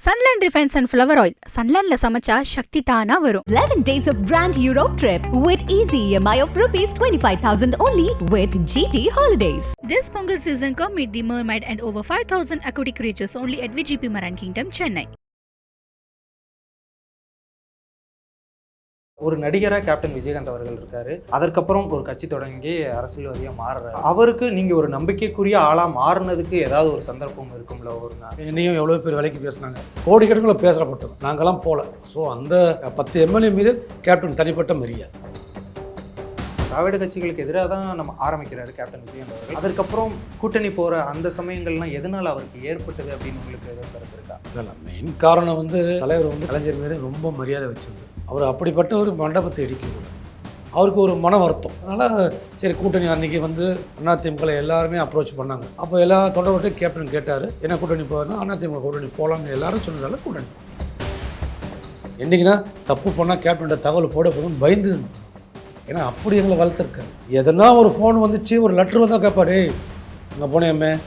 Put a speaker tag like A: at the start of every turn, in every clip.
A: Sunland refines and flower oil சன்லேண்ட்ல சமைச்சா சக்தி தானா வரும்
B: 11 days of grand Europe trip with easy EMI of rupees 25,000 only with GT Holidays.
A: This Pongal season come meet the mermaid and over 5000 aquatic creatures only at VGP Maran Kingdom, Chennai.
C: ஒரு நடிகராக captain Vijayakanth அவர்கள் இருக்காரு. அதற்கப்புறம் ஒரு கட்சி தொடங்கி அரசியல்வாதியாக மாறுறாரு. அவருக்கு நீங்கள் ஒரு நம்பிக்கைக்குரிய ஆளாக மாறினதுக்கு ஏதாவது ஒரு சந்தர்ப்பம் இருக்கும்ல ஒரு நாள்?
D: என்னையும் எவ்வளோ பேர் விலைக்கு பேசுனாங்க. கோடிக்கணக்கில் பேசப்பட்டோம். நாங்களாம் போகல ஸோ அந்த பத்து எம்எல்ஏ மீது கேப்டன் தனிப்பட்ட மரியாதை.
C: திராவிட கட்சிகளுக்கு எதிராக தான் நம்ம ஆரம்பிக்கிறாரு கேப்டன் விஜயகாந்த் அவர்கள். அதற்கப்புறம் கூட்டணி போகிற அந்த சமயங்கள்லாம் எதனால் அவருக்கு ஏற்பட்டது அப்படின்னு உங்களுக்கு எதாவது கருத்து இருக்கா?
D: இல்லை மெயின் காரணம் வந்து தலைவர் வந்து கலைஞர் மீது ரொம்ப மரியாதை வச்சிருந்தார். அவர் அப்படிப்பட்ட ஒரு மண்டபத்தை இடிக்கக்கூடாது அவருக்கு ஒரு மன வருத்தம் அதனால் சரி கூட்டணி அன்னைக்கு வந்து அதிமுக எல்லாருமே அப்ரோச் பண்ணாங்க. அப்போ எல்லா தொடர்பட்டு கேப்டன் கேட்டார் என்ன கூட்டணி போகிறதுனா அதிமுக கூட்டணி போகலாம்னு எல்லாரும் சொன்னதால கூட்டணி என்றைக்குன்னா தப்பு பண்ணால் கேப்டனோட தகவல் போட போதும் பயந்து ஏன்னா அப்படி எங்களை வளர்த்துருக்காரு. எதனா ஒரு ஃபோன் வந்துச்சு ஒரு லெட்ரு வந்தால் கேட்பாரு அங்கே போனேன்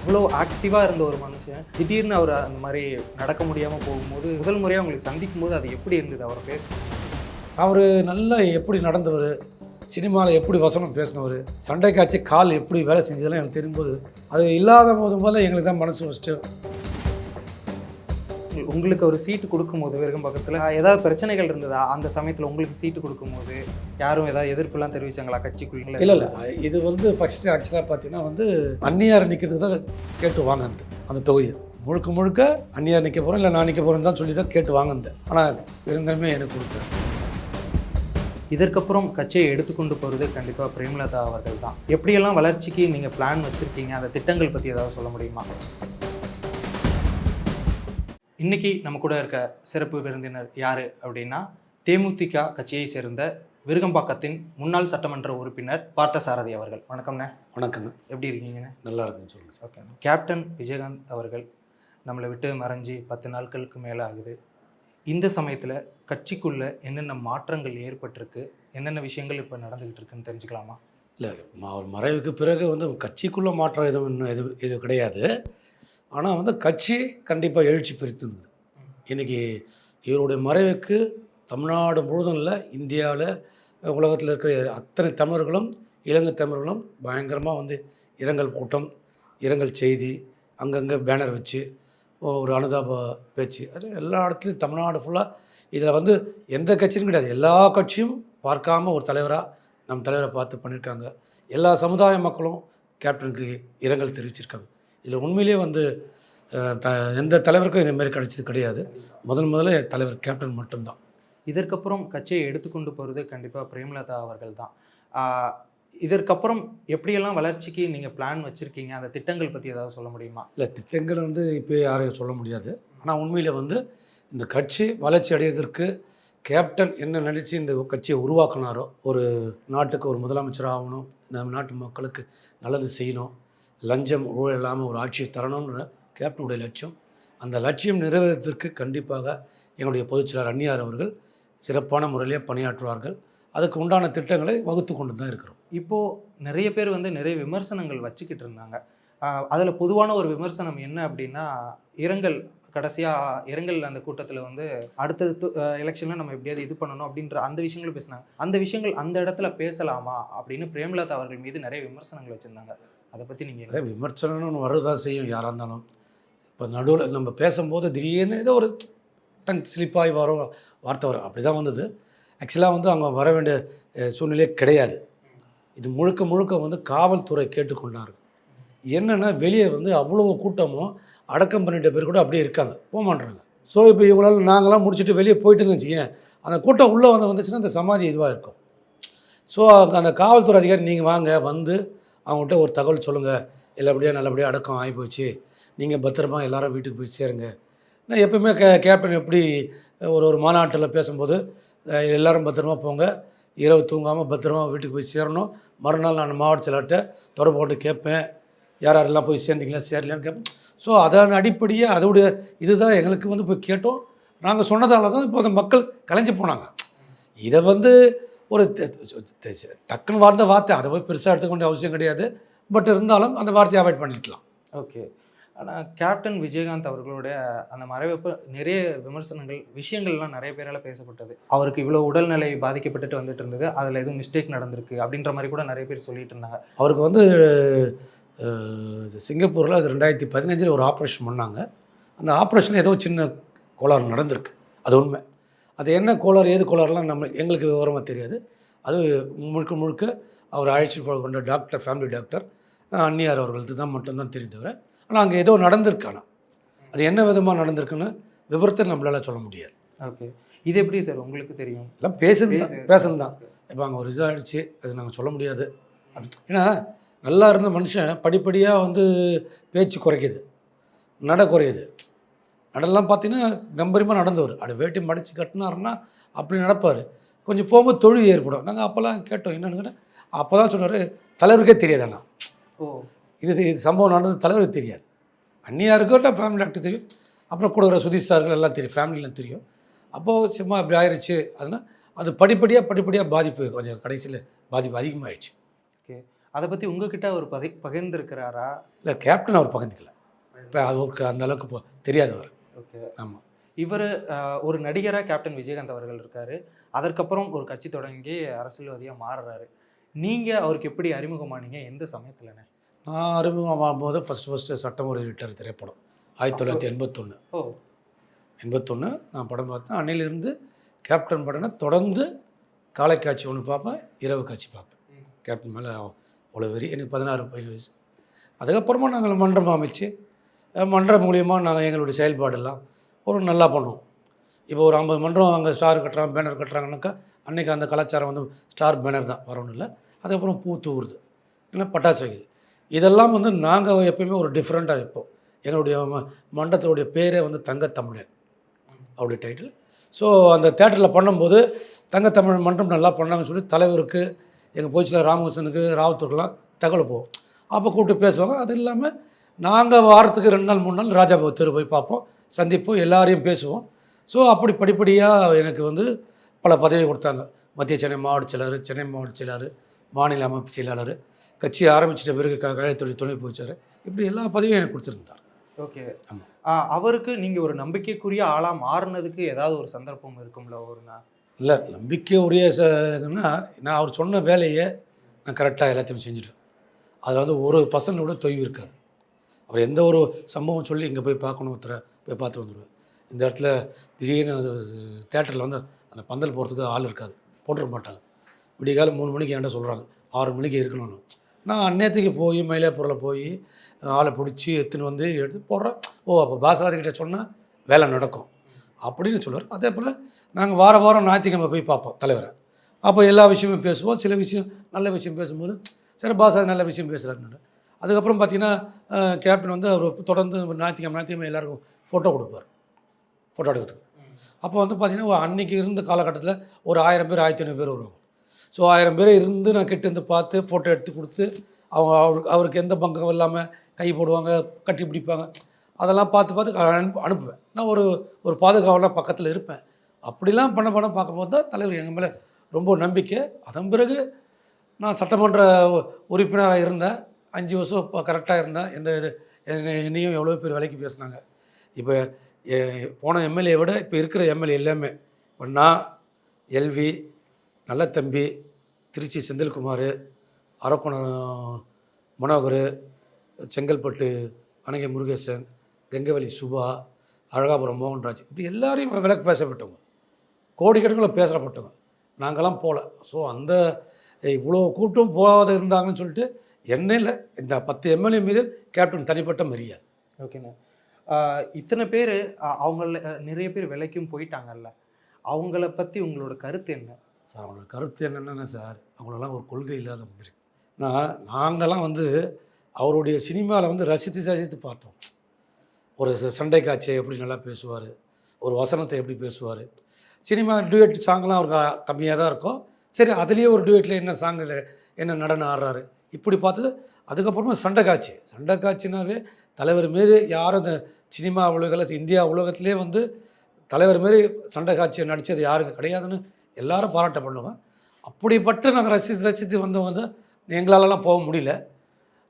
C: இவ்வளோ ஆக்டிவாக இருந்த ஒரு மனுஷன். திடீர்னு அவர் அந்த மாதிரி நடக்க முடியாமல் போகும்போது முதல் முறையாக அவங்களுக்கு சந்திக்கும் போது அது எப்படி இருந்தது? அவரை பேசணும்
D: அவர் நல்லா எப்படி நடந்தவர் சினிமாவில் எப்படி வசனம் பேசினவர் சண்டை காட்சி கால் எப்படி வேலை செஞ்சதெல்லாம் எனக்கு தெரியும்போது அது இல்லாத போதும் போல எங்களுக்கு தான் மனசு ஃபஸ்ட்டு
C: உங்களுக்கு ஒரு சீட்டு கொடுக்கும்போது வெறும் பக்கத்தில் ஏதாவது பிரச்சனைகள் இருந்ததா? அந்த சமயத்தில் உங்களுக்கு சீட்டு கொடுக்கும்போது யாரும் ஏதாவது எதிர்ப்புலாம் தெரிவிச்சாங்களா? கட்சிக்குள்ள?
D: இல்லை இல்லை. இது வந்து ஃபஸ்ட்டு ஆக்சுவலாக பார்த்தீங்கன்னா வந்து அந்நியார் நிற்கிறதுக்கு தான் கேட்டு வாங்கினது அந்த தொகுதியை முழுக்க முழுக்க அந்நியார் நிற்க போகிறோம் இல்லை நான் நிற்க போகிறேன்னு தான் சொல்லி தான் கேட்டு வாங்கினேன் ஆனால் இருந்தாலுமே எனக்கு கொடுத்தேன்
C: இதற்கப்புறம் கட்சியை எடுத்துக்கொண்டு போகிறது கண்டிப்பாக பிரேமலதா அவர்கள் தான். எப்படியெல்லாம் வளர்ச்சிக்கு நீங்கள் பிளான் வச்சுருக்கீங்க? அந்த திட்டங்கள் பற்றி ஏதாவது சொல்ல முடியுமா? இன்னைக்கு நம்ம கூட இருக்க சிறப்பு விருந்தினர் யார் அப்படின்னா தேமுதிக கட்சியை சேர்ந்த விருகம்பாக்கத்தின் முன்னாள் சட்டமன்ற உறுப்பினர் பார்த்தசாரதி அவர்கள். வணக்கம்ண்ணே.
D: வணக்கங்க
C: எப்படி இருக்கீங்கண்ணே?
D: நல்லா இருக்குன்னு சொல்லுங்கள் சார்.
C: ஓகே கேப்டன் விஜயகாந்த் அவர்கள் நம்மளை விட்டு மறைஞ்சு பத்து நாட்களுக்கு மேலே ஆகுது. இந்த சமயத்தில் கட்சிக்குள்ளே என்னென்ன மாற்றங்கள் ஏற்பட்டிருக்கு? என்னென்ன விஷயங்கள் இப்போ நடந்துக்கிட்டு இருக்குன்னு தெரிஞ்சுக்கலாமா?
D: இல்லை அவர் மறைவுக்கு பிறகு வந்து கட்சிக்குள்ளே மாற்றம் எதுவும் இன்னும் எது இது கிடையாது. ஆனால் வந்து கட்சி கண்டிப்பாக எழுச்சி பிரித்திருந்தது இன்றைக்கி இவருடைய மறைவுக்கு தமிழ்நாடு முழுதும் இல்லை இந்தியாவில் உலகத்தில் இருக்கிற அத்தனை தமிழர்களும் இலங்கை தமிழர்களும் பயங்கரமாக வந்து இரங்கல் கூட்டம் இரங்கல் செய்தி அங்கங்கே பேனர் வச்சு ஒரு அனுதாப பேச்சு. அது எல்லா இடத்துலையும் தமிழ்நாடு ஃபுல்லாக இதில் வந்து எந்த கட்சியும் கிடையாது. எல்லா கட்சியும் பார்க்காம ஒரு தலைவராக நம் தலைவரை பார்த்து பண்ணியிருக்காங்க எல்லா சமுதாய மக்களும் கேப்டனுக்கு இரங்கல் தெரிவிச்சிருக்காங்க. இதில் உண்மையிலேயே வந்து த எந்த தலைவருக்கும் இந்த மாதிரி கிடைச்சது கிடையாது. முதல் முதல்ல தலைவர் கேப்டன் மட்டும்தான்.
C: இதற்கப்புறம் கட்சியை எடுத்துக்கொண்டு போகிறது கண்டிப்பாக பிரேமலதா அவர்கள் தான். இதற்கப்புறம் எப்படியெல்லாம் வளர்ச்சிக்கு நீங்கள் பிளான் வச்சுருக்கீங்க? அந்த திட்டங்கள் பற்றி ஏதாவது சொல்ல முடியுமா?
D: இல்லை திட்டங்கள் வந்து இப்போ யாரையும் சொல்ல முடியாது. ஆனால் உண்மையில் வந்து இந்த கட்சி வளர்ச்சி அடைவதற்கு கேப்டன் என்ன நினச்சி இந்த கட்சியை உருவாக்குனாரோ ஒரு நாட்டுக்கு ஒரு முதலமைச்சர் ஆகணும் நம்ம நாட்டு மக்களுக்கு நல்லது செய்யணும் லஞ்சம் ஊழல் இல்லாமல் ஒரு ஆட்சியை தரணும்னு கேப்டனுடைய லட்சியம். அந்த லட்சியம் நிறைவேறதற்கு கண்டிப்பாக எங்களுடைய பொதுச்செயலாளர் அன்னியார் அவர்கள் சிறப்பான முறையிலே பணியாற்றுவார்கள். அதுக்கு உண்டான திட்டங்களை வகுத்து கொண்டு தான் இருக்கிறோம்.
C: இப்போது நிறைய பேர் வந்து நிறைய விமர்சனங்கள் வச்சுக்கிட்டு இருந்தாங்க. அதில் பொதுவான ஒரு விமர்சனம் என்ன அப்படின்னா இரங்கல் கடைசியாக இரங்கல் அந்த கூட்டத்தில் வந்து அடுத்தது எலெக்ஷனில் நம்ம எப்படியாவது இது பண்ணணும் அப்படின்ற அந்த விஷயங்களும் பேசினாங்க. அந்த விஷயங்கள் அந்த இடத்துல பேசலாமா அப்படின்னு பிரேமலதா அவர்கள் மீது நிறைய விமர்சனங்கள் வச்சுருந்தாங்க. அதை பற்றி நீங்கள்
D: அதே விமர்சனம்னு ஒன்று வரதான் செய்யும் யாராக இருந்தாலும். இப்போ நடுவில் நம்ம பேசும்போது திடீர்னு ஏதோ ஒரு டங் ஸ்லிப்பாகி வரும் வார்த்தை வரும். அப்படி தான் வந்தது ஆக்சுவலாக வந்து அவங்க வர வேண்டிய சூழ்நிலையே கிடையாது. இது முழுக்க முழுக்க வந்து காவல்துறை கேட்டுக்கொண்டார்கள். என்னென்னா வெளியே வந்து அவ்வளோ கூட்டமும் அடக்கம் பண்ணிட்ட பேர் கூட அப்படியே இருக்காங்க. போக மாட்றாங்க ஸோ இப்போ இவங்களால் நாங்களாம் முடிச்சுட்டு வெளியே போயிட்டு வச்சுக்கேன் அந்த கூட்டம் உள்ளே வந்து வந்துச்சுன்னா அந்த சமாதி இதுவாக இருக்கும். ஸோ அந்த காவல்துறை அதிகாரி நீங்கள் வாங்க வந்து அவங்ககிட்ட ஒரு தகவல் சொல்லுங்கள் எல்லாப்படியாக நல்லபடியாக அடக்கம் ஆகி போச்சு நீங்கள் பத்திரமா எல்லாரும் வீட்டுக்கு போய் சேருங்க. நான் எப்பவுமே கே கேப்டன் எப்படி ஒரு ஒரு மாநாட்டில் பேசும்போது எல்லோரும் பத்திரமா போங்க. இரவு தூங்காமல் பத்திரமா வீட்டுக்கு போய் சேரணும். மறுநாள் நான் மாவட்ட செயலாட்ட தொடர்பு போட்டு கேட்பேன். யார் யாரெல்லாம் போய் சேர்ந்தீங்களா சேரலையான்னு கேட்பேன். ஸோ அதன் அடிப்படையே அதோடைய இதுதான் எங்களுக்கு வந்து போய் கேட்டோம். நாங்கள் சொன்னதால தான் இப்போ அந்த மக்கள் கலைஞ்சு போனாங்க. இதை வந்து ஒரு டக்குன்னு வார்த்தை வார்த்தை. அதை போய் பெருசாக எடுத்துக்க வேண்டிய அவசியம் கிடையாது. பட் இருந்தாலும் அந்த வார்த்தையை அவாய்ட் பண்ணிக்கலாம்
C: ஓகே. ஆனால் கேப்டன் விஜயகாந்த் அவர்களுடைய அந்த மறைவப்ப நிறைய விமர்சனங்கள் விஷயங்கள்லாம் நிறைய பேரால் பேசப்பட்டது. அவருக்கு இவ்வளோ உடல்நிலை பாதிக்கப்பட்டுட்டு வந்துட்டு இருந்தது. அதில் எதுவும் மிஸ்டேக் நடந்திருக்கு அப்படின்ற மாதிரி கூட நிறைய பேர் சொல்லிட்டு இருந்தாங்க.
D: அவருக்கு வந்து சிங்கப்பூரில் அது ரெண்டாயிரத்தி பதினஞ்சில் ஒரு ஆப்ரேஷன் பண்ணாங்க. அந்த ஆப்ரேஷனில் ஏதோ சின்ன கோளாறு நடந்திருக்கு. அது உண்மை. அது என்ன கோளாறு ஏது கோளாறுலாம் நம்ம எங்களுக்கு விவரமாக தெரியாது. அது முழுக்க முழுக்க அவர் அழைச்சிட்டு போக கொண்ட டாக்டர் ஃபேமிலி டாக்டர் அன்னியார் அவர்களுக்கு தான் மட்டும்தான் தெரியும் தவிர ஆனால் அங்கே ஏதோ நடந்திருக்கானா? அது என்ன விதமாக நடந்திருக்குன்னு விவரத்தை நம்மளால் சொல்ல முடியாது.
C: ஓகே. இது எப்படி சார் உங்களுக்கு தெரியும்?
D: எல்லாம் பேசுறது
C: பேசு-
D: பேசுறது தான். இப்போ அங்கே ஒரு இதாகிடுச்சு அது நாங்கள் சொல்ல முடியாது. ஏன்னா நல்லா இருந்த மனுஷன் படிப்படியாக வந்து பேச்சு குறைக்குது நட குறையுது. நடெல்லாம் பார்த்தீங்கன்னா கம்பீரமாக நடந்தவர். அப்படி வேட்டி மடித்து கட்டினாருன்னா அப்படி நடப்பார். கொஞ்சம் போகும்போது தொழில் ஏற்படும். நாங்கள் அப்போல்லாம் கேட்டோம் என்னன்னு அப்போ தான் சொன்னார் தலைவருக்கே தெரியாது அண்ணா.
C: ஓ.
D: இது இது சம்பவம் நடந்தது தலைவருக்கு தெரியாது. அந்நியாருக்கும் ஃபேமிலி டாக்டர் தெரியும். அப்புறம் கூட வர சுதீஷ் சார்கள் எல்லாம் தெரியும் ஃபேமிலிலாம் தெரியும். அப்போது சும்மா இப்படி ஆயிடுச்சு அதனால் அது படிப்படியாக படிப்படியாக பாதிப்பு கொஞ்சம் கடைசியில் பாதிப்பு அதிகமாகிடுச்சு
C: ஓகே. அதை பற்றி உங்ககிட்ட அவர் பதி பகிர்ந்திருக்கிறாரா?
D: இல்லை கேப்டன் அவர் பகிர்ந்துக்கல. இப்போ அவருக்கு அந்த அளவுக்கு தெரியாது அவர்
C: ஓகே
D: ஆமாம்
C: இவர் ஒரு நடிகராக கேப்டன் விஜயகாந்த் அவர்கள் இருக்காரு. அதற்கப்புறம் ஒரு கட்சி தொடங்கி அரசியல்வாதியாக மாறுறாரு. நீங்கள் அவருக்கு எப்படி அறிமுகமானீங்க? எந்த சமயத்துலண்ணே
D: நான் அறிமுகமாகும் போது ஃபஸ்ட்டு ஃபஸ்ட்டு சட்டம் ஒரு லிட்டர் திரைப்படம். ஆயிரத்தி தொள்ளாயிரத்தி எண்பத்தொன்று
C: ஓ.
D: எண்பத்தொன்று நான் படம் பார்த்தேன். அன்னையிலிருந்து கேப்டன் படம்னா தொடர்ந்து காலை காட்சி ஒன்று பார்ப்பேன் இரவு காட்சி பார்ப்பேன். கேப்டன் மேலே அவ்வளோ வெறி எனக்கு பதினாறு வயசு. அதுக்கப்புறமா நாங்கள் மன்றம் அமைச்சு மன்றம் மூலியமாக நாங்கள் எங்களுடைய செயல்பாடெல்லாம் ஒரு நல்லா பண்ணுவோம். இப்போ ஒரு ஐம்பது மன்றம் அங்கே ஸ்டார் கட்டுறாங்க பேனர் கட்டுறாங்கனாக்கா அன்றைக்கி அந்த கலாச்சாரம் வந்து ஸ்டார் பேனர் தான் வரணும் இல்லை. அதுக்கப்புறம் பூ தூவுறது இல்லை பட்டாசு வைக்குது. இதெல்லாம் வந்து நாங்கள் எப்பயுமே ஒரு டிஃப்ரெண்ட்டாக வைப்போம். எங்களுடைய ம- மண்டலத்துடைய பேரே வந்து தங்கத்தமிழன் அப்படி டைட்டில் ஸோ அந்த தேட்டரில் பண்ணும்போது தங்கத்தமிழ் மன்றம் நல்லா பண்ணாங்கன்னு சொல்லி தலைவருக்கு எங்கள் போச்சியில் ராமகிருஷ்ணனுக்கு ராவத்தூர்லாம் தகவல் போவோம். அப்போ கூப்பிட்டு பேசுவாங்க. அது இல்லாமல் நாங்கள் வாரத்துக்கு ரெண்டு நாள் மூணு நாள் ராஜாபாபு தெரு போய் பார்ப்போம் சந்திப்போம் எல்லாரையும் பேசுவோம். ஸோ அப்படி படிப்படியாக எனக்கு வந்து பல பதவி கொடுத்தாங்க. மத்திய சென்னை மாவட்ட செயலாளர் சென்னை மாவட்ட செயலாளர் மாநில அமைப்பு செயலாளர் கட்சி ஆரம்பிச்சிட்ட பிறகு க கழகத்துடைய துணை போச்சார் இப்படி எல்லா பதவியும் எனக்கு கொடுத்துருந்தார்.
C: ஓகே
D: ஆமா.
C: அவருக்கு நீங்கள் ஒரு நம்பிக்கைக்குரிய ஆளாக மாறினதுக்கு ஏதாவது ஒரு சந்தர்ப்பம் இருக்கும்ல ஒரு
D: இல்லை நம்பிக்கை உரிய இதுன்னா நான் அவர் சொன்ன வேலையை நான் கரெக்டாக எல்லாத்தையும் செஞ்சுடுவேன் அதில் வந்து ஒரு பர்சன்ட் கூட தொய்வு இருக்காது. அவர் எந்த ஒரு சம்பவம் சொல்லி இங்கே போய் பார்க்கணும் ஒருத்தரை போய் பார்த்து வந்துடுவேன் இந்த இடத்துல திடீர்னு அது தேட்டரில் வந்து அந்த பந்தல் போகிறதுக்கு ஆள் இருக்காது. போட்டுருக்க மாட்டாங்க. விடிய காலம் மூணு மணிக்கு என்கிட்ட சொல்கிறாங்க ஆறு மணிக்கு இருக்கணும்னு. நான் அந்நேரத்துக்கு போய் மயிலாப்பூரில் போய் ஆளை பிடிச்சி எடுத்துன்னு வந்து எடுத்து போடுறேன். ஓ அப்போ பாசராதி சொன்னால் வேலை நடக்கும். அப்படின்னு சொல்லுவார். அதே போல் நாங்கள் வார வாரம் ஞாயிற்றுக்கிழமை போய் பார்ப்போம் தலைவரை. அப்போ எல்லா விஷயமும் பேசுவோம். சில விஷயம் நல்ல விஷயம் பேசும்போது சரி பாஸ் நல்ல விஷயம் பேசுகிறாருன்னு அதுக்கப்புறம் பார்த்தீங்கன்னா கேப்டன் வந்து அவர் தொடர்ந்து ஞாயிற்றுக்கிழமை ஞாயிற்றுக்கிழமை எல்லாருக்கும் ஃபோட்டோ கொடுப்பார். ஃபோட்டோ எடுக்கிறதுக்கு. அப்போ வந்து பார்த்தீங்கன்னா அன்றைக்கி இருந்த காலகட்டத்தில் ஒரு ஆயிரம் பேர் ஆயிரத்தி ஐநூறு பேர் வருவாங்க. ஸோ ஆயிரம் பேர் இருந்து நான் கிட்ட இருந்து பார்த்து ஃபோட்டோ எடுத்து கொடுத்து அவங்க அவருக்கு அவருக்கு எந்த பங்கம் இல்லாமல் கை போடுவாங்க கட்டி பிடிப்பாங்க அதெல்லாம் பார்த்து பார்த்து அனுப்பு அனுப்புவேன். நான் ஒரு ஒரு பாதுகாவலாக பக்கத்தில் இருப்பேன். அப்படிலாம் பண்ண பண்ண பார்க்கும்போது தான் தலைவர் எங்கள் மேலே ரொம்ப நம்பிக்கை. அதன் பிறகு நான் சட்டமன்ற உறுப்பினராக இருந்தேன். அஞ்சு வருஷம் இப்போ கரெக்டாக இருந்தால் எந்த இது என்னையும் எவ்வளோ பேர் வேலைக்கு பேசுனாங்க. இப்போ போன எம்எல்ஏ விட இப்போ இருக்கிற எம்எல்ஏ எல்லாமே இப்போ நான் எல்வி நல்லத்தம்பி திருச்சி செந்தில்குமார் அரக்கோணம் மனோகர் செங்கல்பட்டு அனகை முருகேசன் கங்கவலி சுபா அழகாபுரம் மோகன்ராஜ் இப்படி எல்லாரையும் விளக்கு பேசப்பட்டவங்க. கோடிக்கணக்கில் பேசப்பட்டவங்க. நாங்கள்லாம் போகல ஸோ அந்த இவ்வளோ கூட்டம் போகாத இருந்தாங்கன்னு சொல்லிட்டு என்ன இல்லை இந்த பத்து எம்எல்ஏ மீது கேப்டன் தனிப்பட்ட மரியாதை.
C: ஓகேண்ணா இத்தனை பேர் அவங்கள நிறைய பேர் விலைக்கும் போயிட்டாங்கல்ல. அவங்கள பற்றி உங்களோட கருத்து என்ன?
D: சார் அவங்களோட கருத்து என்னென்னா சார் அவங்களெல்லாம் ஒரு கொள்கை இல்லாத மாதிரி நான் நாங்கள்லாம் வந்து அவருடைய சினிமாவில் வந்து ரசித்து ரசித்து பார்த்தோம். ஒரு சண்டை காட்சியை எப்படி நல்லா பேசுவார் ஒரு வசனத்தை எப்படி பேசுவார். சினிமா டுயட் சாங்லாம் அவருக்கு கம்மியாக தான் இருக்கும். சரி அதுலேயே ஒரு டுயட்டில் என்ன சாங்கில் என்ன நடனம் ஆடுறாரு. இப்படி பார்த்தது அதுக்கப்புறமா சண்டை காட்சி. சண்டை காட்சினாவே தலைவர் மீது யாரும் இந்த சினிமா உலகில் இந்தியா உலகத்திலே வந்து தலைவர் மாரி சண்டை காட்சியை நடித்தது யாருக்கு கிடையாதுன்னு எல்லாரும் பாராட்ட பண்ணுவோம் அப்படிப்பட்டு நாங்கள் ரசித்து ரசித்து வந்தவங்க தான் எங்களாலலாம் போக முடியல.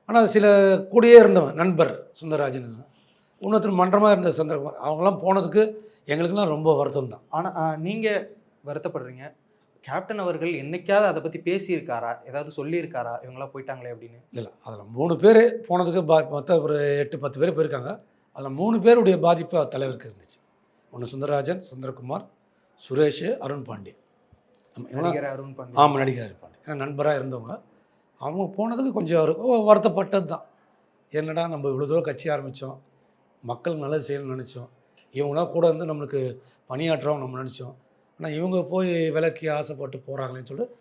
D: ஆனால் சில கூடியே இருந்தவன் நண்பர் சுந்தரராஜன் இன்னொருத்தர் மன்றமாக இருந்த சந்திரகுமார். அவங்களாம் போனதுக்கு எங்களுக்கெல்லாம் ரொம்ப வருத்தம் தான்
C: ஆனால் நீங்கள் வருத்தப்படுறீங்க. கேப்டன் அவர்கள் என்னைக்காவது அதை பற்றி பேசியிருக்காரா? ஏதாவது சொல்லியிருக்காரா? இவங்களாம் போயிட்டாங்களே அப்படின்னு.
D: இல்லை அதில் மூணு பேர் போனதுக்கு பா மொத்தம் ஒரு எட்டு பத்து பேர் போயிருக்காங்க. அதில் மூணு பேருடைய பாதிப்பு தலைவருக்கு இருந்துச்சு. ஒன்று சுந்தரராஜன் சந்திரகுமார் சுரேஷ் அருண் இவங்கெல்லாம்
C: நடிகர் அருண் பாண்டி.
D: ஆமாம் நடிகர் இருப்பாங்க ஏன்னா நண்பராக இருந்தவங்க. அவங்க போனதுக்கு கொஞ்சம் வருத்தப்பட்டது தான். என்னடா நம்ம இவ்வளோ தூரம் கட்சி ஆரம்பித்தோம் மக்களுக்கு நல்லது செய்யணும்னு நினச்சோம். இவங்களாம் கூட வந்து நம்மளுக்கு பணியாற்றுறோம் நம்ம நினச்சோம். ஆனால் இவங்க போய் விலைக்கு ஆசைப்பட்டு போகிறாங்களேன்னு சொல்லிட்டு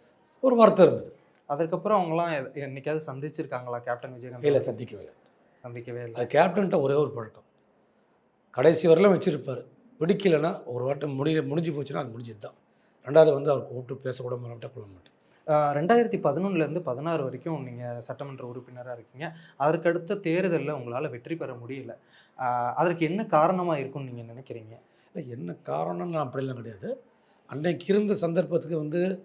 D: ஒரு வருத்தம் இருந்தது.
C: அதற்கப்புறம் அவங்களாம் என்னைக்காவது சந்திச்சிருக்காங்களா கேப்டன் விஜயகாந்த்?
D: இல்லை? சந்திக்கவே இல்லை.
C: சந்திக்கவே இல்லை.
D: அது கேப்டன்ட்ட ஒரே ஒரு பழக்கம். கடைசி வரலாம் வச்சுருப்பார். பிடிக்கலைன்னா ஒரு வாட்டம் முடிய முடிஞ்சு போச்சுன்னா அது முடிஞ்சது தான் ரெண்டாவது வந்து அவர் கூப்பிட்டு பேசக்கூட மாட்டேன் கொள்ள மாட்டேன்.
C: ரெண்டாயிரத்தி பதினொன்னுலேருந்து பதினாறு வரைக்கும் நீங்கள் சட்டமன்ற உறுப்பினராக இருக்கீங்க. அதற்கடுத்த தேர்தலில் உங்களால் வெற்றி பெற முடியல. அதற்கு என்ன காரணமாக இருக்கும்னு நீங்கள் நினைக்கிறீங்க?
D: இல்லை என்ன காரணம்னு அப்படிலாம் கிடையாது. அன்னைக்கு இருந்த சந்தர்ப்பத்துக்கு வந்து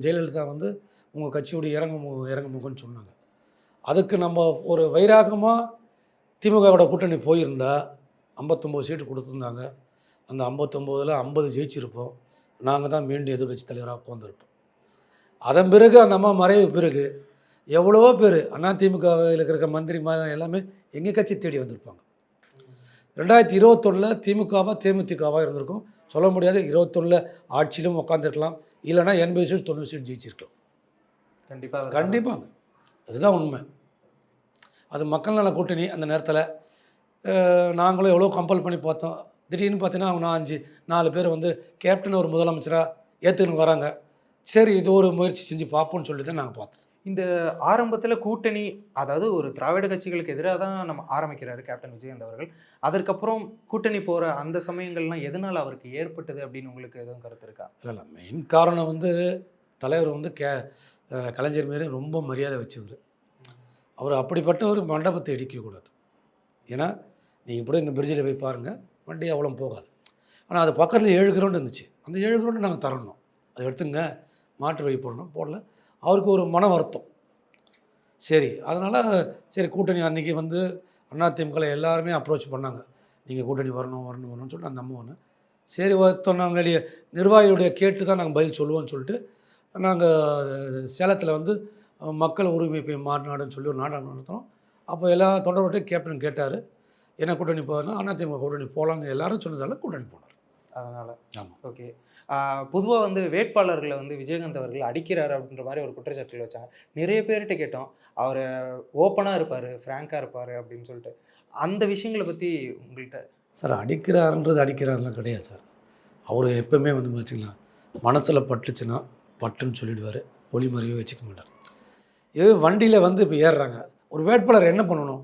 D: ஜெயலலிதா வந்து உங்கள் கட்சியோடைய இறங்கும் மு- சொன்னாங்க. அதுக்கு நம்ம ஒரு வைராகமாக திமுகவோட கூட்டணி போயிருந்தா ஐம்பத்தொம்போது சீட்டு கொடுத்துருந்தாங்க. அந்த ஐம்பத்தொம்போதில் ஐம்பது ஜெயிச்சிருப்போம். நாங்கள் தான் மீண்டும் எதிர்கட்சி தலைவராக உட்காந்துருப்போம் அதன் பிறகு அந்த அம்மா மறைவு பிறகு எவ்வளவோ பேர் அதிமுகவில் இருக்கிற மந்திரி மாதிரி எல்லாமே எங்கள் கட்சி தேடி வந்திருப்பாங்க. ரெண்டாயிரத்தி இருபத்தொன்னில் திமுகவாக தேமுதிகவாக இருந்திருக்கும். சொல்ல முடியாது. இருபத்தொன்னில் ஆட்சியிலும் உட்காந்துருக்கலாம் இல்லைன்னா எண்பது சீட் தொண்ணூறு சீட் ஜெயிச்சிருக்கலாம்.
C: கண்டிப்பாக
D: கண்டிப்பாங்க அதுதான் உண்மை. அது மக்கள் நல கூட்டணி அந்த நேரத்தில் நாங்களும் எவ்வளோ கம்பல் பண்ணி பார்த்தோம். திடீர்னு பார்த்தீங்கன்னா அவங்க அஞ்சு நாலு பேர் வந்து கேப்டன் ஒரு முதலமைச்சராக ஏற்றுன்னு வராங்க. சரி இது ஒரு முயற்சி செஞ்சு பார்ப்போம்னு சொல்லி தான் நாங்கள் பார்த்தோம்
C: இந்த ஆரம்பத்தில் கூட்டணி அதாவது ஒரு திராவிட கட்சிகளுக்கு எதிராக தான் நம்ம ஆரம்பிக்கிறாரு கேப்டன் விஜயகாந்த் அவர்கள். அதற்கப்புறம் கூட்டணி போகிற அந்த சமயங்கள்லாம் எதனால் அவருக்கு ஏற்பட்டது அப்படின்னு உங்களுக்கு எதுவும் கருத்து இருக்கா?
D: இல்லை இல்லை. மெயின் காரணம் வந்து தலைவர் வந்து கே கலைஞர் மேலே ரொம்ப மரியாதை வச்சவர். அவர் அப்படிப்பட்ட ஒரு மண்டபத்தை இடிக்கக்கூடாது ஏன்னா நீங்கள் கூட இந்த பிரிட்ஜில் போய் பாருங்கள் வண்டி அவ்வளோ போகாது. ஆனால் அது பக்கத்தில் ஏழு கிரவுண்டு இருந்துச்சு. அந்த ஏழு கிரவுண்டு நாங்கள் தரணும். அதை எடுத்துங்க மாற்று வழி போடணும் போடல. அவருக்கு ஒரு மன வருத்தம். சரி அதனால் சரி கூட்டணி அன்றைக்கி வந்து அதிமுகவில் எல்லாருமே அப்ரோச் பண்ணாங்க. நீங்கள் கூட்டணி வரணும் வரணும் வரணும்னு சொல்லிட்டு அந்த அம்மா ஒன்று சரி நாங்கள் வெளியே நிர்வாகியுடைய கேட்டு தான் நாங்கள் பதில் சொல்லுவோம்னு சொல்லிட்டு நாங்கள் சேலத்தில் வந்து மக்கள் உரிமை மாநாடுன்னு சொல்லி ஒரு நாடகம் நடத்தினோம். அப்போ எல்லா தொடர்புட்டையும் கேப்டன் கேட்டார். என்ன கூட்டணி போகணும் அதிமுக கூட்டணி போகலான்னு எல்லாரும் சொன்னதால கூட்டணி போனார்.
C: அதனால்.
D: ஆமாம்
C: ஓகே. பொதுவாக வந்து வேட்பாளர்களை வந்து விஜயகாந்த் அவர்கள் அடிக்கிறார் அப்படின்ற மாதிரி ஒரு குற்றச்சாட்டுகள் வச்சாங்க. நிறைய பேர்கிட்ட கேட்டோம். அவர் ஓப்பனாக இருப்பார் ஃப்ராங்காக இருப்பார் அப்படின்னு சொல்லிட்டு. அந்த விஷயங்களை பற்றி உங்கள்கிட்ட
D: சார் அடிக்கிறாருன்றது அடிக்கிறாருலாம் கிடையாது சார். அவர் எப்பவுமே வந்து வச்சுக்கலாம் மனசில் பட்டுச்சுன்னா பட்டுன்னு சொல்லிடுவார். ஒளி மறைவே வச்சுக்க மாட்டார். இது வண்டியில் வந்து இப்போ ஏறுறாங்க. ஒரு வேட்பாளர் என்ன பண்ணணும்?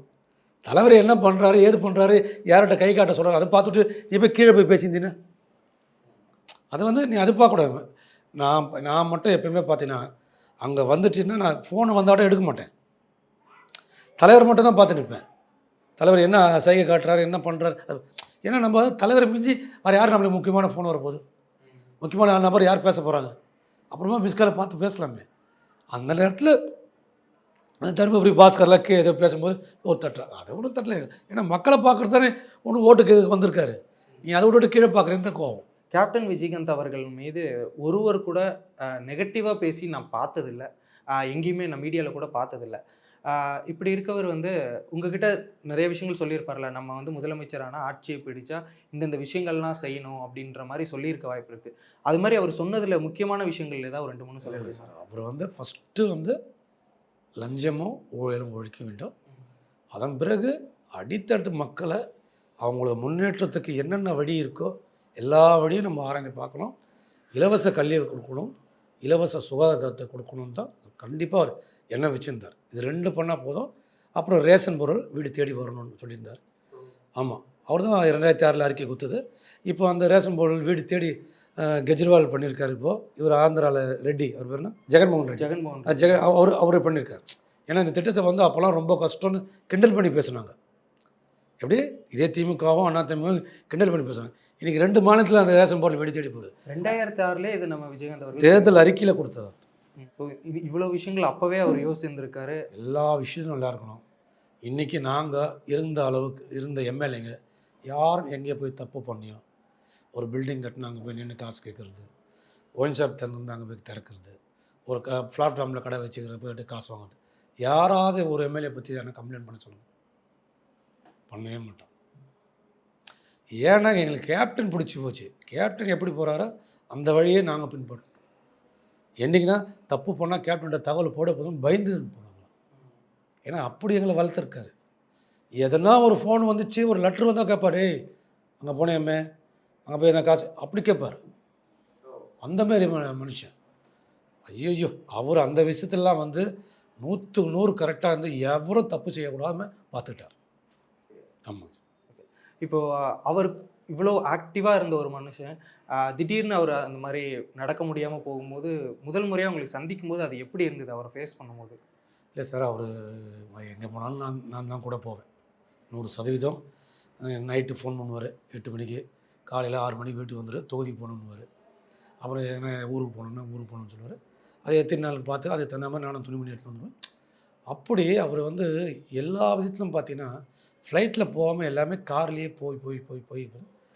D: தலைவர் என்ன பண்ணுறாரு ஏது பண்ணுறாரு யார்கிட்ட கை காட்ட சொல்கிறாரு அதை பார்த்துட்டு இப்போ கீழே போய் பேசியிருந்தீங்கன்னா அது வந்து நீ அது பார்க்கக்கூடாது நான் நான் மட்டும் எப்பயுமே பார்த்தீங்கன்னா அங்கே வந்துட்டுன்னா நான் ஃபோனை வந்தாட எடுக்க மாட்டேன். தலைவர் மட்டும் தான் பார்த்து நிற்பேன் தலைவர் என்ன சைகை காட்டுறாரு என்ன பண்ணுறாரு ஏன்னா நம்ம தலைவரை மிஞ்சி வேறு யார் நம்மளுக்கு முக்கியமான ஃபோன் வரப்போகுது முக்கியமான நபர் யார் பேச போகிறாங்க அப்புறமா மிஸ்காலை பார்த்து பேசலாமே. அந்த நேரத்தில் தருமபுரி பாஸ்கர்லாம் கே ஏதோ பேசும்போது ஒரு தட்டுறா. அதை விட தட்டலை. ஏன்னா மக்களை பார்க்குறது தானே ஒன்று ஓட்டுக்கு வந்திருக்காரு. நீ அதை விட்டுட்டு கீழே பார்க்குறேன்னு தான் கோவம்.
C: கேப்டன் விஜயகாந்த் அவர்கள் மீது ஒருவர் கூட நெகட்டிவாக பேசி நான் பார்த்ததில்ல. எங்கேயுமே நான் மீடியாவில் கூட பார்த்ததில்ல. இப்படி இருக்கவர் வந்து உங்ககிட்ட நிறைய விஷயங்கள் சொல்லியிருப்பார்ல நம்ம வந்து முதலமைச்சரான ஆட்சியை பிடிச்சா இந்தந்த விஷயங்கள்லாம் செய்யணும் அப்படின்ற மாதிரி சொல்லியிருக்க வாய்ப்பு இருக்குது அது மாதிரி அவர் சொன்னதில் முக்கியமான விஷயங்கள் ஏதாவது ரெண்டு மூணு சொல்லியிருக்கேன் சார்.
D: அவர் வந்து ஃபஸ்ட்டு வந்து லஞ்சமும் ஊழலும் ஒழிக்க வேண்டும். அதன் பிறகு அடித்தட்டு மக்களை அவங்கள முன்னேற்றத்துக்கு என்னென்ன வழி இருக்கோ எல்லா வழியும் நம்ம ஆராய்ந்து பார்க்கணும். இலவச கல்வியை கொடுக்கணும். இலவச சுகாதாரத்தை கொடுக்கணும் தான் கண்டிப்பாக அவர் எண்ணம் வச்சுருந்தார். இது ரெண்டு பண்ணால் போதும். அப்புறம் ரேஷன் பொருள் வீடு தேடி வரணும்னு சொல்லியிருந்தார். ஆமாம் அவர் தான் ரெண்டாயிரத்தி ஆறில் அறிக்கை கொடுத்தது. இப்போ அந்த ரேஷன் பொருள் வீடு தேடி கெஜ்ரிவால் பண்ணியிருக்காரு இப்போது இவர் ஆந்திராவில் ரெட்டி. அவர் பேர் என்ன? ஜெகன்மோகன் ரெட்டி.
C: ஜெகன்மோகன்
D: அது ஜெக அவர் அவரே பண்ணியிருக்காரு. ஏன்னா இந்த திட்டத்தை வந்து அப்போல்லாம் ரொம்ப கஷ்டம்னு கிண்டல் பண்ணி பேசுனாங்க. எப்படி? இதே திமுகவும் அண்ணா திமுகவும் கிண்டல் பண்ணி பேசுனாங்க. இன்றைக்கி ரெண்டு மாநிலத்தில் அந்த ரேஷன் பொருள் வெடி தேடி போகுது.
C: ரெண்டாயிரத்தி ஆறுலேயே இது நம்ம விஜயகாந்த் அவர்கள்
D: தேர்தல் அறிக்கையில் கொடுத்தது.
C: ஸோ இது இவ்வளோ விஷயங்கள் அப்போவே அவர் யோசிச்சிருந்திருக்காரு.
D: எல்லா விஷயமும் நல்லா இருக்கணும். இன்றைக்கி நாங்கள் இருந்த அளவுக்கு இருந்த எம்எல்ஏங்க யாரும் எங்கே போய் தப்பு பண்ணியோ ஒரு பில்டிங் கட்டினா அங்கே போய் நின்று காசு கேட்குறது ஒயின் ஷாப் திறந்து அங்கே போய் திறக்கிறது ஒரு க பிளாட்ஃபார்மில் கடை வச்சுக்கிற போயிட்டு காசு வாங்குறது. யாராவது ஒரு எம்எல்ஏ பற்றி எதனா கம்ப்ளைண்ட் பண்ண சொல்லுங்கள் பண்ணவே மாட்டோம். ஏன்னா எங்களுக்கு கேப்டன் பிடிச்சி போச்சு. கேப்டன் எப்படி போகிறாரோ அந்த வழியே நாங்கள் பின்பற்றோம். என்றைக்குன்னா தப்பு பண்ணால் கேப்டன்கிட்ட தகவல் போட போதும் பயந்து போனாங்க. ஏன்னா அப்படி எங்களை வளர்த்துருக்காரு. எதனா ஒரு ஃபோன் வந்துச்சு ஒரு லெட்ரு வந்தால் கேட்பார் "ஏய், அங்கே போனேமே அங்கே போய் நான் காசு அப்படி கேட்பார் அந்தமாரி ம- மனுஷன். ஐயோ அவர் அந்த விஷயத்துலலாம் வந்து நூற்றுக்கு நூறு கரெக்டாக இருந்து எவரும் தப்பு செய்யக்கூடாமல் பார்த்துக்கிட்டார். ஆமாம்
C: இப்போ அவர் இவ்வளோ ஆக்டிவாக இருந்த ஒரு மனுஷன் திடீர்னு அவர் அந்த மாதிரி நடக்க முடியாமல் போகும்போது முதல் முறையாக அவங்களுக்கு சந்திக்கும் போது அது எப்படி இருந்தது? அவரை ஃபேஸ் பண்ணும்போது.
D: இல்லை சார் அவர் எங்கே போனாலும் நான் நான் தான் கூட போவேன். நூறு சதவீதம் நைட்டு ஃபோன் பண்ணுவார் எட்டு மணிக்கு. காலையில் ஆறு மணிக்கு வீட்டுக்கு வந்துட்டு தொகுதிக்கு போகணுன்னுவார் அப்புறம் என்ன ஊருக்கு போகணுன்னா ஊருக்கு போகணும்னு சொல்லுவார். அதை எத்தனை நாளுக்கு பார்த்து அதை தகுந்த மாதிரி நானும் துணிமணி எடுத்து வந்துடுவேன் அப்படி அவர் வந்து எல்லா விதத்திலும் பார்த்தீங்கன்னா ஃப்ளைட்டில் போகாமல் எல்லாமே கார்லேயே போய் போய் போய் போய்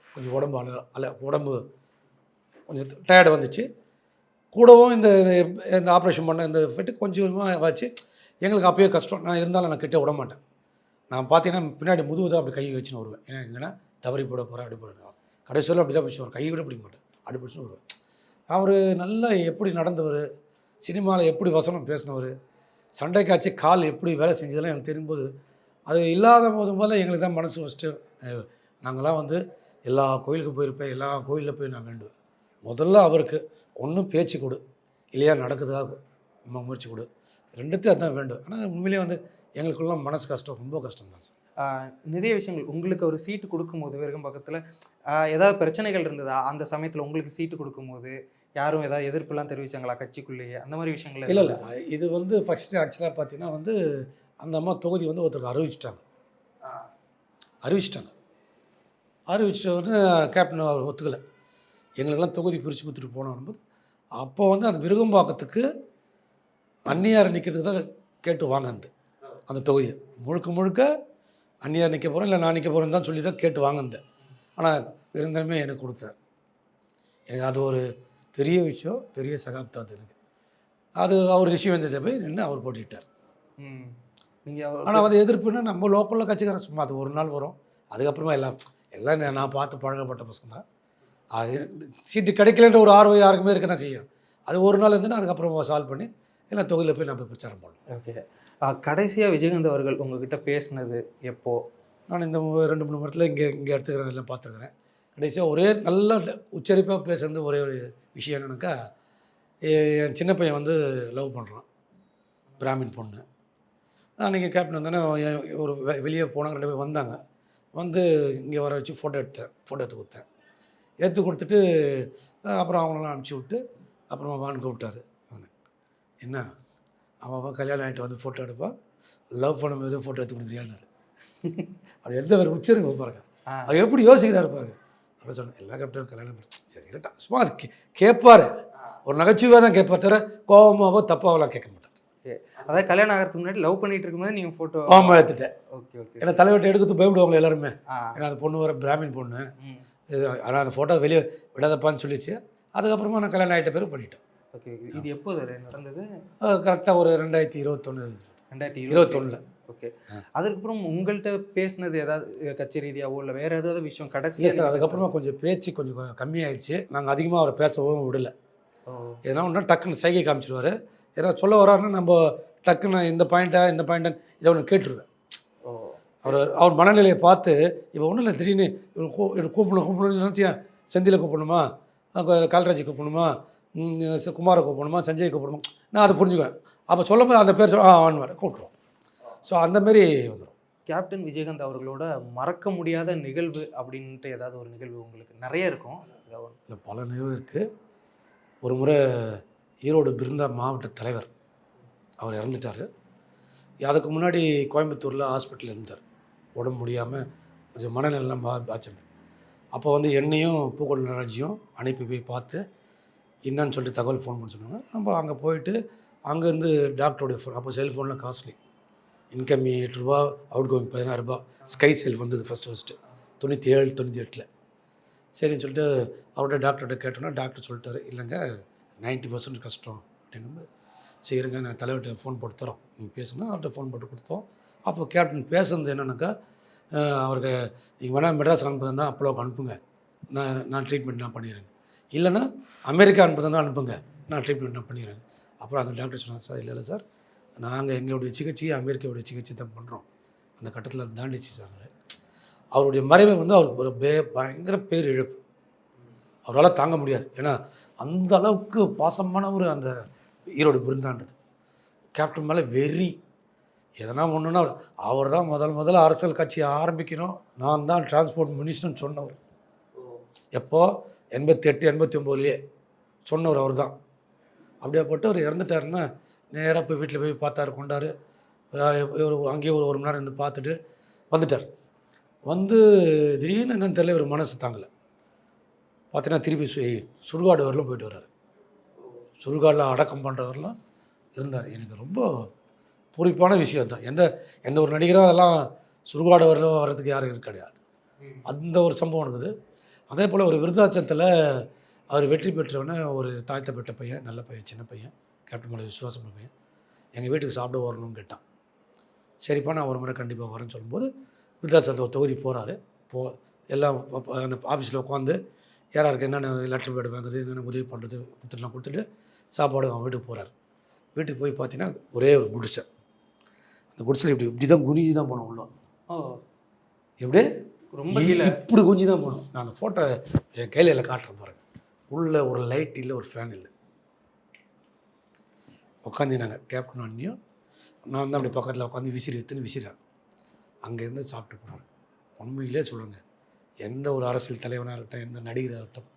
D: கொஞ்சம் உடம்பு அல அல உடம்பு கொஞ்சம் டயர்டு வந்துச்சு. கூடவும் இந்த இந்த ஆப்ரேஷன் பண்ண இந்த ஃபிட்டு கொஞ்சம் கொஞ்சமாக வச்சு எங்களுக்கு அப்போயே கஷ்டம். நான் இருந்தாலும் நான் கிட்டே விட மாட்டேன். நான் பார்த்தீங்கன்னா பின்னாடி முதுகு தான் அப்படி கை வச்சுன்னு வருவேன். ஏன்னா எங்கன்னா தவறி போட போகிறேன் அப்படி போட கடைசியில் அப்படி தான் பிடிச்சி வரும் கை கூட பிடிக்க மாட்டேன். அப்படி பிடிச்சுன்னு வருவேன். அவர் நல்லா எப்படி நடந்தவர் சினிமாவில் எப்படி வசனம் பேசினவர் சண்டை காட்சி கால் எப்படி வேலை செஞ்சதெல்லாம் எனக்கு தெரியும்போது அது இல்லாத போதும் போது எங்களுக்கு தான் மனசு ஃபஸ்ட்டு நாங்கள்லாம் வந்து எல்லா கோயிலுக்கு போயிருப்பேன் எல்லா கோயிலில் போய் நான் வேண்டுவேன். முதல்ல அவருக்கு ஒன்றும் பேச்சு கொடு. இல்லையா நடக்குதாக மு- முயற்சி கொடு. ரெண்டுத்தையும் அதான் வேண்டும் ஆனால் உண்மையிலேயே வந்து எங்களுக்குள்ள மனசு கஷ்டம் ரொம்ப கஷ்டம் தான் சார்
C: நிறைய விஷயங்கள். உங்களுக்கு ஒரு சீட்டு கொடுக்கும்போது வெறும் பக்கத்தில் ஏதாவது பிரச்சனைகள் இருந்ததா? அந்த சமயத்தில் உங்களுக்கு சீட்டு கொடுக்கும்போது யாரும் ஏதாவது எதிர்ப்புலாம் தெரிவிச்சாங்களா? கட்சிக்குள்ளேயே அந்த மாதிரி விஷயங்கள்
D: இல்லை இல்லை. இது வந்து ஃபஸ்ட்டு ஆக்சுவலாக பார்த்தீங்கன்னா வந்து அந்த அம்மா தொகுதி வந்து ஒருத்தருக்கு அறிவிச்சிட்டாங்க. அறிவிச்சிட்டாங்க. அறிவிச்சிட்ட உடனே கேப்டன் அவர் ஒத்துக்கலை. எங்களுக்கெல்லாம் தொகுதி பிரித்து கொடுத்துட்டு போனோம் அப்போ வந்து அந்த விருகம்பாக்கத்துக்கு அந்நியார் நிற்கிறதுக்கு தான் கேட்டு வாங்கினது. அந்த தொகுதியை. முழுக்க முழுக்க அந்நியார் நிற்க போகிறோம் இல்லை நான் நிற்க போகிறேன்னு தான் சொல்லி தான் கேட்டு வாங்கினேன் ஆனால் விருந்தமே எனக்கு கொடுத்தார் எனக்கு அது ஒரு பெரிய விஷயம் பெரிய சகாப்தம் அது எனக்கு. அது அவர் ரிஷி வந்ததை போய் நின்று அவர் போட்டிட்டார்.
C: ம். நீங்கள்
D: ஆனால் அது எதிர்ப்புன்னா நம்ம லோக்கலில் கட்சிக்காரன் சும்மா அது ஒரு நாள் வரும். அதுக்கப்புறமா எல்லாம் எல்லாம் நான் பார்த்து பழகப்பட்ட பசங்க தான். அது சீட்டு கிடைக்கலன்ற ஒரு ஆர்வம் யாருக்குமே இருக்க தான் செய்யும். அது ஒரு நாள் இருந்துன்னா அதுக்கப்புறமா சால்வ் பண்ணி எல்லாம் தொகுதியில் போய் நம்ம பிரச்சாரம் பண்ணோம்
C: ஓகே கடைசியாக விஜயகாந்த் அவர்கள் உங்ககிட்ட பேசுனது எப்போ?
D: நான் இந்த ரெண்டு மூணு மரத்தில் இங்கே இங்கே எடுத்துக்கிறேன் எல்லாம் பார்த்துருக்குறேன். கடைசியாக ஒரே நல்ல உச்சரிப்பாக பேசுறது ஒரே ஒரு விஷயம் என்னன்னாக்கா என் சின்ன பையன் வந்து லவ் பண்ணுறான் பிராமின் பொண்ணு. நான் நீங்கள் கேப்டன் வந்தோன்னே என் ஒரு வெளியே போனாங்க ரெண்டு பேர் வந்தாங்க. வந்து இங்கே வர வச்சு ஃபோட்டோ எடுத்தேன் ஃபோட்டோ எடுத்து கொடுத்தேன். எடுத்து கொடுத்துட்டு அப்புறம் அவங்களெல்லாம் அனுப்பிச்சி விட்டு அப்புறமா வான்னு கூப்பிட்டாரு. அவனை என்ன? அவன் அவன் கல்யாணம் ஆகிட்டு வந்து ஃபோட்டோ எடுப்பான் லவ் பண்ணும்போது ஃபோட்டோ எடுத்து கொடுக்குறியான்னு அவர் எந்த ஒரு உச்சரிப்பு பாருங்க. அவர் எப்படி யோசிக்கிறாரு பாருங்க. அப்படி சொன்னேன் எல்லா கேப்டனும் கல்யாணம் சரி சும்மா அது கே கேட்பாரு ஒரு நகைச்சுவையாக தான் கேட்பார் தவிர கோபமாவோ தப்பாவெல்லாம் கேட்க மாட்டார்
C: அதாவது கல்யாணம் ஆகிறதுக்கு முன்னாடி லவ் பண்ணிட்டு இருக்கும்போது நீங்கள் ஃபோட்டோ
D: கோபமாக எடுத்துட்டேன்.
C: ஓகே ஓகே
D: ஏன்னா தலைவட்டை எடுக்கிறது பயப்படுவாங்க எல்லாருமே. ஏன்னா அந்த பொண்ணு வர பிராமின் பொண்ணு. இது ஆனால் அந்த ஃபோட்டோ வெளியே விடாதப்பான்னு சொல்லிச்சு. அதுக்கப்புறமா நான் கல்யாணம் ஆகிட்ட பேர் பண்ணிட்டேன்.
C: ஓகே இது எப்போ சார் நடந்தது?
D: கரெக்டாக ஒரு ரெண்டாயிரத்தி இருபத்தொன்று
C: ரெண்டாயிரத்தி
D: இருபத்தொன்னில்.
C: ஓகே. அதுக்கப்புறம் உங்கள்கிட்ட பேசுனது ஏதாவது கட்சி ரீதியாவோ இல்லை வேற ஏதாவது விஷயம் கடைசியாக
D: சார் அதுக்கப்புறமா கொஞ்சம் பேச்சு கொஞ்சம் கம்மியாயிடுச்சு. நாங்கள் அதிகமாக அவரை பேசவும் விடலை. எதனா ஒன்றா டக்குன்னு சைகை காமிச்சிருவாரு. ஏன்னா சொல்ல வர்றாருன்னா நம்ம டக்குன்னு இந்த பாயிண்ட்டா இந்த பாயிண்ட்டா இதை ஒன்று கேட்டுருவேன்.
C: ஓ.
D: அவர் அவர் மனநிலையை பார்த்து இப்போ ஒன்றும் இல்லை திடீர்னு இவன் கூ இவன் கூப்பிடணும் கூப்பிடணும்னு நினச்சியா? செந்திலை கூப்பிடணுமா? கால்ராஜை கூப்பிடணுமா? குமாரை கூப்பிடணுமா? சஞ்சயை கூப்பிடணுமா? நான் அதை புரிஞ்சுக்குவேன். அப்போ சொல்லும்போது அந்த பேர் சொல்ல ஆ ஆன்வார் கூப்பிட்ருவோம் ஸோ அந்த மாதிரி வந்துடும்
C: கேப்டன் விஜயகாந்த் அவர்களோட மறக்க முடியாத நிகழ்வு அப்படின்ட்டு ஏதாவது ஒரு நிகழ்வு உங்களுக்கு நிறைய இருக்கும்.
D: இல்லை பல நினைவு இருக்குது ஒரு முறை ஈரோடு பிருந்தா மாவட்ட தலைவர். அவர் இறந்துட்டார். அதுக்கு முன்னாடி கோயம்புத்தூரில் ஹாஸ்பிட்டலில் இருந்தார். உடம்பு முடியாமல் கொஞ்சம் மனநிலாம் பா பாய்ச்சல் அப்போ வந்து என்னையும் பூக்கொடி நடராஜியும் அனுப்பி போய் பார்த்து என்னன்னு சொல்லிட்டு தகவல் ஃபோன் பண்ண சொன்னாங்க. நம்ம அங்கே போயிட்டு அங்கேருந்து டாக்டருடைய ஃபோன் அப்போ செல்ஃபோனில் காஸ்ட்லி இன்கம் எட்டுரூபா அவுட் கோயிங் பதினாறுரூபா ஸ்கை செல் வந்தது ஃபஸ்ட்டு ஃபஸ்ட்டு தொண்ணூற்றி ஏழு தொண்ணூற்றி எட்டில் சரின்னு சொல்லிட்டு அவர்கிட்ட டாக்டர்கிட்ட கேட்டோன்னா டாக்டர் சொல்லிட்டாரு. இல்லைங்க நைன்ட்டி பர்சன்ட் கஷ்டம் அப்படின்னு சரி இருங்க நான் தலைவர்கிட்ட ஃபோன் போட்டு தரோம் நீங்கள் பேசுனா அவர்கிட்ட ஃபோன் போட்டு கொடுத்தோம். அப்போ கேப்டன் பேசுனது என்னென்னாக்கா அவருக்கு நீங்கள் வேணால் மெட்ராஸ் அனுப்புறதா அப்பளோக்கு அனுப்புங்க. நான் நான் ட்ரீட்மெண்ட் நான் பண்ணிடுறேன். இல்லைன்னா அமெரிக்கா அனுப்புறதா அனுப்புங்க. நான் ட்ரீட்மெண்ட் நான் பண்ணிடுறேன். அப்புறம் அந்த டாக்டர் சொன்னாங்க சார் இல்லை இல்லை சார். நாங்கள் எங்களுடைய சிகிச்சையை அமெரிக்காவுடைய சிகிச்சை தான் பண்ணுறோம் அந்த கட்டத்தில் தாண்டிச்சு சார் அவருடைய மறைவை வந்து அவருக்கு ஒரு பே பயங்கர பேர் இழப்பு அவரால் தாங்க முடியாது. ஏன்னா அந்த அளவுக்கு பாசமான ஒரு அந்த ஈரோடு விருந்தாண்டது. கேப்டன் மேலே வெறி. எதனா ஒன்றுனா அவர் தான் முதல் முதல்ல அரசியல் கட்சியை ஆரம்பிக்கணும். நான் தான் டிரான்ஸ்போர்ட் மினிஸ்டர்னு சொன்னவர். எப்போ? எண்பத்தி எட்டு எண்பத்தி ஒம்போதுலேயே சொன்னவர் அவர் தான். அப்படியாப்பட்டு அவர் இறந்துட்டாருன்னா நேராக போய் வீட்டில் போய் பார்த்தாரு கொண்டாரு. அங்கேயே ஒரு ஒரு மணி நேரம் இருந்து பார்த்துட்டு வந்துட்டார். வந்து திடீர்னு என்னன்னு தெரியல இவர் மனசு தாங்கலை. பார்த்தீங்கன்னா திருப்பி சு சுடுகாடு வரலும் போயிட்டு வரார் சுடுகாடில் அடக்கம் பண்ணுறவரெலாம் இருந்தார். எனக்கு ரொம்ப பூரிப்பான விஷயம் தான். எந்த எந்த ஒரு நடிகரும் அதெல்லாம் சுடுகாடு வரலும் வர்றதுக்கு யாரும் இருக்க கிடையாது. அந்த ஒரு சம்பவம் இருக்குது அதே போல் ஒரு விருதாச்சலத்தில் அவர் வெற்றி பெற்றவொடனே ஒரு தாய்த்த பெற்ற பையன் நல்ல பையன் சின்ன பையன் கேப்டன் மலை விசுவாசம் பையன் எங்கள் வீட்டுக்கு சாப்பிட வரணும்னு கேட்டான். சரிப்பா நான் ஒரு முறை கண்டிப்பாக வரேன்னு சொல்லும்போது விருதாச்சலத்தில் ஒரு தொகுதி போகிறாரு போ எல்லாம் அந்த ஆஃபீஸில் உட்காந்து யாராருக்கு என்னென்ன லெட்டர் பேடு வாங்குறது என்னென்ன உதவி பண்ணுறது கொடுத்துட்டுலாம் கொடுத்துட்டு சாப்பாடு அவன் வீட்டுக்கு போகிறார் வீட்டுக்கு போய் பார்த்தீங்கன்னா ஒரே ஒரு குடிசை. அந்த குடிசையில் இப்படி இப்படி தான் குனிஞ்சு தான் போனோம் உள்ள. எப்படி?
C: ரொம்ப
D: இப்படி குஞ்சு தான் போகணும் நான் அந்த ஃபோட்டோ என் கையில் காட்டுறேன் பாருங்க. உள்ள ஒரு லைட் இல்லை ஒரு ஃபேன் இல்லை. உட்காந்துனாங்க கேப்டன் அண்ணியும் நான் தான் அப்படி பக்கத்தில் உட்காந்து விசிறி எடுத்துன்னு விசிறேன். அங்கேருந்து சாப்பிட்டு போனார். உண்மையிலே சொல்லுங்க எந்த ஒரு அரசியல் தலைவனாக இருக்கட்டும் எந்த நடிகராக இருக்கட்டும்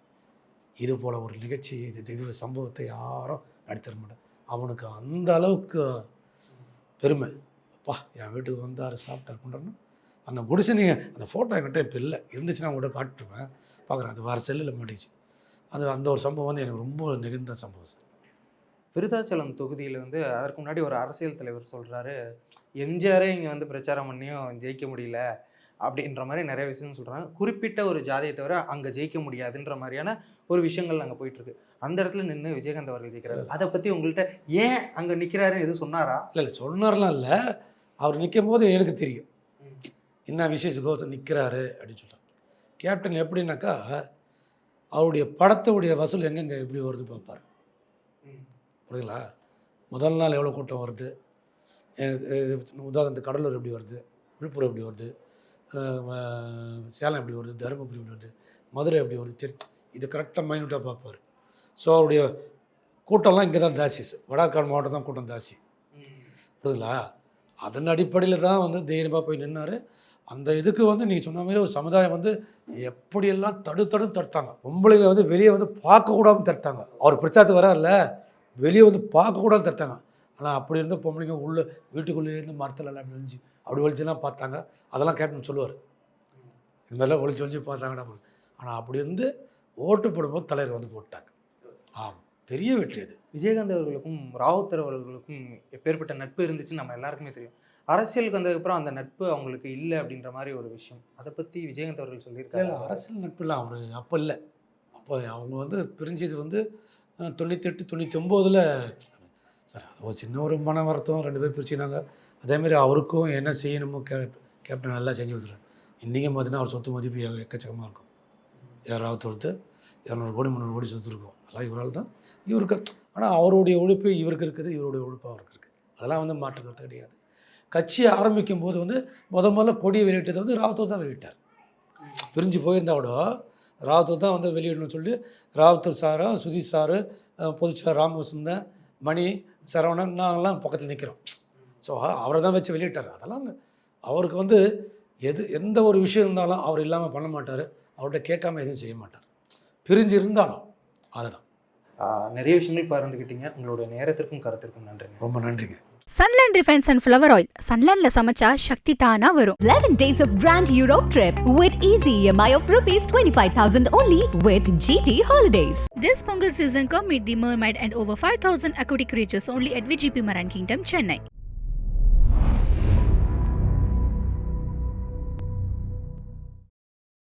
D: இது போல் ஒரு நிகழ்ச்சி இது இது ஒரு சம்பவத்தை யாரும் நடத்திட மாட்டேன் அவனுக்கு அந்த அளவுக்கு பெருமை. அப்பா என் வீட்டுக்கு வந்தார் சாப்பிட்டார் பண்ணுறேன்னா அந்த குடிசை நீங்கள் அந்த ஃபோட்டோ என்கிட்ட இப்போ இல்லை. இருந்துச்சுன்னா உங்கள்கிட்ட காட்டுருவேன் பார்க்குறேன் அது வேறு செல்லில் மாட்டிச்சு. அது அந்த ஒரு சம்பவம் வந்து எனக்கு ரொம்ப நெகிழ்ந்த சம்பவம் சார்.
C: விருதாச்சலம் தொகுதியில் வந்து அதற்கு முன்னாடி ஒரு அரசியல் தலைவர் சொல்கிறாரு எம்ஜிஆரே இங்கே வந்து பிரச்சாரம் பண்ணியும் ஜெயிக்க முடியல. அப்படின்ற மாதிரி நிறைய விஷயம் சொல்கிறாங்க குறிப்பிட்ட ஒரு ஜாதியை தவிர அங்கே ஜெயிக்க முடியாதுன்ற மாதிரியான ஒரு விஷயங்கள் அங்கே போயிட்டுருக்கு அந்த இடத்துல நின்று விஜயகாந்த் அவர்கள் ஜெயிக்கிறாரு. அதை பற்றி உங்கள்கிட்ட ஏன் அங்கே நிற்கிறாருன்னு எதுவும் சொன்னாரா?
D: இல்லை இல்லை சொன்னார்லாம் இல்லை. அவர் நிற்கும் போது எனக்கு தெரியும். என்ன விசேஷ கோபத்தை நிற்கிறாரு அப்படின்னு சொல்கிறார் கேப்டன் எப்படின்னாக்கா அவருடைய படத்துடைய வசூல் எங்கெங்கே எப்படி வருது பார்ப்பார் புரியுதுங்களா? முதல் நாள் எவ்வளோ கூட்டம் வருது? உதாரணத்துக்கு கடலூர் எப்படி வருது? விழுப்புரம் எப்படி வருது? சேலம் எப்படி வருது? தருமபுரி எப்படி வருது? மதுரை எப்படி வருது? திருச்சி இது கரெக்டாக மைனூட்டாக பார்ப்பார். ஸோ அவருடைய கூட்டம்லாம் இங்கே தான் தாசி வடார்காடு மாவட்டம் தான் கூட்டம் தாசி புரியுதுங்களா? அதன் அடிப்படையில் தான் வந்து தைரியமாக போய் நின்னார். அந்த இதுக்கு வந்து நீங்கள் சொன்ன மாதிரி ஒரு சமுதாயம் வந்து எப்படியெல்லாம் தடுத்தடு தடுத்தாங்க. பொம்பளைங்களை வந்து வெளியே வந்து பார்க்கக்கூடாதுன்னு தடுத்தாங்க. அவர் பிரச்சாரத்துக்கு வரார்ல வெளியே வந்து பார்க்கக்கூடாதுன்னு தடுத்தாங்க. ஆனால் அப்படி இருந்த பொம்பளைங்க உள்ளே வீட்டுக்குள்ளே இருந்து மரத்தில் எல்லாம் அப்படி ஒழிச்சுலாம் பார்த்தாங்க. அதெல்லாம் கேப்டன் சொல்லுவார். இது மாதிரிலாம் ஒழிச்சு ஒழிச்சு பார்த்தாங்கடா ஆனால் அப்படி இருந்து ஓட்டு போடும்போது தலைவர் வந்து போட்டாங்க. ஆமாம் பெரிய வெற்றி அது.
C: விஜயகாந்த் அவர்களுக்கும் ராவுத்தர் அவர்களுக்கும் எப்பேற்பட்ட நட்பு இருந்துச்சுன்னு நம்ம எல்லாருக்குமே தெரியும். அரசியலுக்கு வந்ததுக்கப்புறம் அந்த நட்பு அவங்களுக்கு இல்லை அப்படின்ற மாதிரி ஒரு விஷயம். அதை பற்றி விஜயகாந்த் அவர்கள் சொல்லியிருக்காரு?
D: இல்லை அரசியல் நட்பு இல்லை. அவர் அப்போ இல்லை. அப்போ அவங்க வந்து பிரிஞ்சது வந்து தொண்ணூத்தெட்டு தொண்ணூற்றி ஒம்போதில் சார் அது ஒரு சின்ன ஒரு மன வருத்தம். ரெண்டு பேர் பிரிச்சுனாங்க அதேமாதிரி அவருக்கும் என்ன செய்யணுமோ கே கேப்டன் நல்லா செஞ்சு கொடுத்துருவார் இன்றைக்கும் பார்த்தீங்கன்னா அவர் சொத்து மதிப்பு எக்கச்சக்கமாக இருக்கும். யாராவது ஒருத்தர் இரநூறு கோடி முந்நூறு கோடி சொத்து இருக்கும். அதெல்லாம் இவரால் தான் இவருக்கு ஆனால் அவருடைய உழைப்பு இவருக்கு இருக்குது இவருடைய உழைப்பு அவருக்கு இருக்குது. அதெல்லாம் வந்து மாற்று கருத்து கிடையாது. கட்சி ஆரம்பிக்கும் போது வந்து முத முதல்ல கொடியை வெளியிட்டது வந்து ராவத்தூர் தான் வெளியிட்டார். பிரிஞ்சு போயிருந்தாவிட ராவத்தூர் தான் வந்து வெளியிடணும்னு சொல்லி ராவத்தூர் சாரும் சுதீஷ் சாரு பொதுச்சார் ராமகிருஷ்ணன் மணி சரவணன் நாங்கள்லாம் பக்கத்தில் நிற்கிறோம் ஸோ அவரை தான் வச்சு வெளியிட்டார். அதெல்லாம். அவருக்கு வந்து எது எந்த ஒரு விஷயம் இருந்தாலும் அவர் இல்லாமல் பண்ண மாட்டார். அவர்கிட்ட கேட்காம எதுவும் செய்ய மாட்டார். பிரிஞ்சு இருந்தாலும் அதுதான்
C: நிறைய விஷயங்கள் பகிர்ந்துக்கிட்டீங்க உங்களுடைய நேரத்திற்கும் கருத்திற்கும் நன்றிங்க.
D: ரொம்ப நன்றிங்க.
A: சன்லேண்ட் ரிஃபைன் சன்ஃப்ளவர் ஆயில் சன்லேண்ட்ல சமைச்சா சக்தி தானா வரும்.
B: 11 days of grand Europe trip with easy EMI of rupees 25,000 only with GT Holidays.
A: This Pongal season, come meet the mermaid and over 5,000 aquatic creatures only at VGP Maran Kingdom, Chennai.